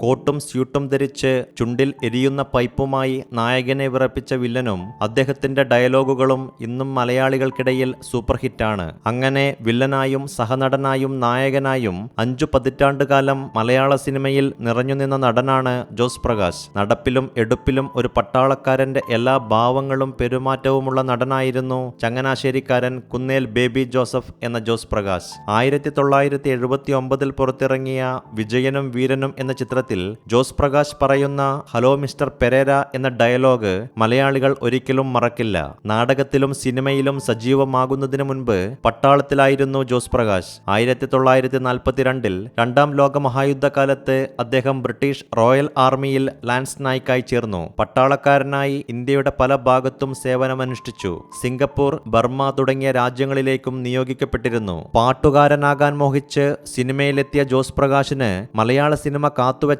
കോട്ടും സ്യൂട്ടും ധരിച്ച് ചുണ്ടിൽ എരിയുന്ന പൈപ്പുമായി നായകനെ വിറപ്പിച്ച വില്ലനും അദ്ദേഹത്തിന്റെ ഡയലോഗുകളും ഇന്നും മലയാളികൾക്കിടയിൽ സൂപ്പർ ഹിറ്റാണ്. അങ്ങനെ വില്ലനായും സഹനടനായും നായകനായും അഞ്ചു പതിറ്റാണ്ടുകാലം മലയാള സിനിമയിൽ നിറഞ്ഞുനിന്ന നടനാണ് ജോസ് പ്രകാശ്. നടപ്പിലും എടുപ്പിലും ഒരു പട്ടാളക്കാരന്റെ എല്ലാ ഭാവങ്ങളും പെരുമാറ്റവുമുള്ള നടനായിരുന്നു ചങ്ങനാശ്ശേരിക്കാരൻ കുന്നേൽ ബേബി ജോസഫ് എന്ന ജോസ് പ്രകാശ്. ആയിരത്തി തൊള്ളായിരത്തി എഴുപത്തി ഒമ്പതിൽ പുറത്തിറങ്ങിയ വിജയനും വീരനും എന്ന ചിത്രത്തിൽ ജോസ് പ്രകാശ് പറയുന്ന ഹലോ മിസ്റ്റർ പെരേര എന്ന ഡയലോഗ് മലയാളികൾ ഒരിക്കലും മറക്കില്ല. നാടകത്തിലും സിനിമയിലും സജീവമാകുന്നതിനു മുൻപ് പട്ടാളത്തിലായിരുന്നു ജോസ് പ്രകാശ്. ആയിരത്തി തൊള്ളായിരത്തി നാൽപ്പത്തിരണ്ടിൽ രണ്ടാം ലോക മഹായുദ്ധകാലത്ത് അദ്ദേഹം ബ്രിട്ടീഷ് റോയൽ ആർമിയിൽ ലാൻസ് നായിക്കായി ചേർന്നു. പട്ടാളക്കാരനായി ഇന്ത്യയുടെ പല ഭാഗത്തും സേവനമനുഷ്ഠിച്ചു. സിംഗപ്പൂർ ബർമ്മ തുടങ്ങിയ രാജ്യങ്ങളിലേക്കും നിയോഗിക്കപ്പെട്ടിരുന്നു. പാട്ടുകാരനാകാൻ മോഹിച്ച് സിനിമയിലെത്തിയ ജോസ് പ്രകാശിന് മലയാള സിനിമ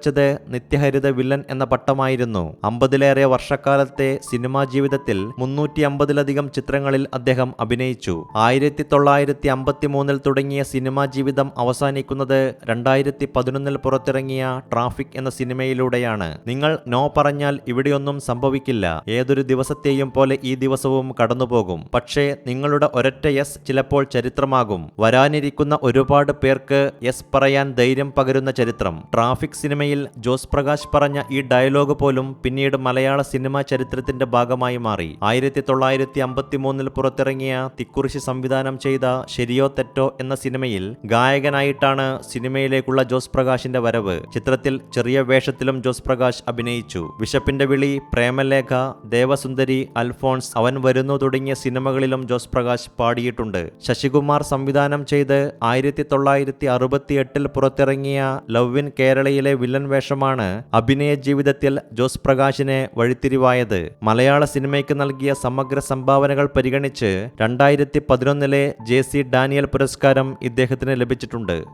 കാത്തുവച്ചത് നിത്യഹരിത വില്ലൻ എന്ന പട്ടമായിരുന്നു. അമ്പതിലേറെ വർഷക്കാലത്തെ സിനിമാ ജീവിതത്തിൽ മുന്നൂറ്റി അമ്പതിലധികം ചിത്രങ്ങളിൽ അദ്ദേഹം അഭിനയിച്ചു. ആയിരത്തി തൊള്ളായിരത്തി അമ്പത്തി മൂന്നിൽ തുടങ്ങിയ സിനിമാ ജീവിതം അവസാനിക്കുന്നത് രണ്ടായിരത്തി പതിനൊന്നിൽ പുറത്തിറങ്ങിയ ട്രാഫിക് എന്ന സിനിമയിലൂടെയാണ്. നിങ്ങൾ നോ പറഞ്ഞാൽ ഇവിടെയൊന്നും സംഭവിക്കില്ല. ഏതൊരു ദിവസത്തെയും പോലെ ഈ ദിവസവും കടന്നുപോകും. പക്ഷേ നിങ്ങളുടെ ഒരൊറ്റ യെസ് ചിലപ്പോൾ ചരിത്രമാകും. വരാനിരിക്കുന്ന ഒരുപാട് പേർക്ക് യെസ് പറയാൻ ധൈര്യം പകരുന്ന ചരിത്രം. ട്രാഫിക് സിനിമയിൽ ജോസ് പ്രകാശ് പറഞ്ഞ ഈ ഡയലോഗ് പോലും പിന്നീട് മലയാള സിനിമാ ചരിത്രത്തിന്റെ ഭാഗമായി മാറി. ആയിരത്തി തൊള്ളായിരത്തി അമ്പത്തി മൂന്നിൽ പുറത്തിറങ്ങിയ തിക്കുറിശി സംവിധാനം ചെയ്ത ശരിയോ തെറ്റോ എന്ന സിനിമയിൽ ഗായകനായിട്ടാണ് സിനിമയിലേക്കുള്ള ജോസ് പ്രകാശിന്റെ വരവ്. ചിത്രത്തിൽ ചെറിയ വേഷത്തിലും ജോസ് പ്രകാശ് അഭിനയിച്ചു. വിശപ്പിന്റെ വിളി പ്രേമലേഖ ദേവസുന്ദരി അൽഫോൺസ് അവൻ വരുന്നു തുടങ്ങിയ സിനിമകളിലും ജോസ് പ്രകാശ് പാടിയിട്ടുണ്ട്. ശശികുമാർ സംവിധാനം ചെയ്ത് ആയിരത്തി തൊള്ളായിരത്തി അറുപത്തി എട്ടിൽ പുറത്തിറങ്ങിയ ലവ് ഇൻ കേരളയിലെ വേഷമാണ് അഭിനയ ജീവിതത്തിൽ ജോസ് പ്രകാശിനെ വഴിത്തിരിവായത്. മലയാള സിനിമയ്ക്ക് നൽകിയ സമഗ്ര സംഭാവനകൾ പരിഗണിച്ച് രണ്ടായിരത്തി പതിനൊന്നിലെ ജെ സി ഡാനിയൽ പുരസ്കാരം ഇദ്ദേഹത്തിന് ലഭിച്ചിട്ടുണ്ട്.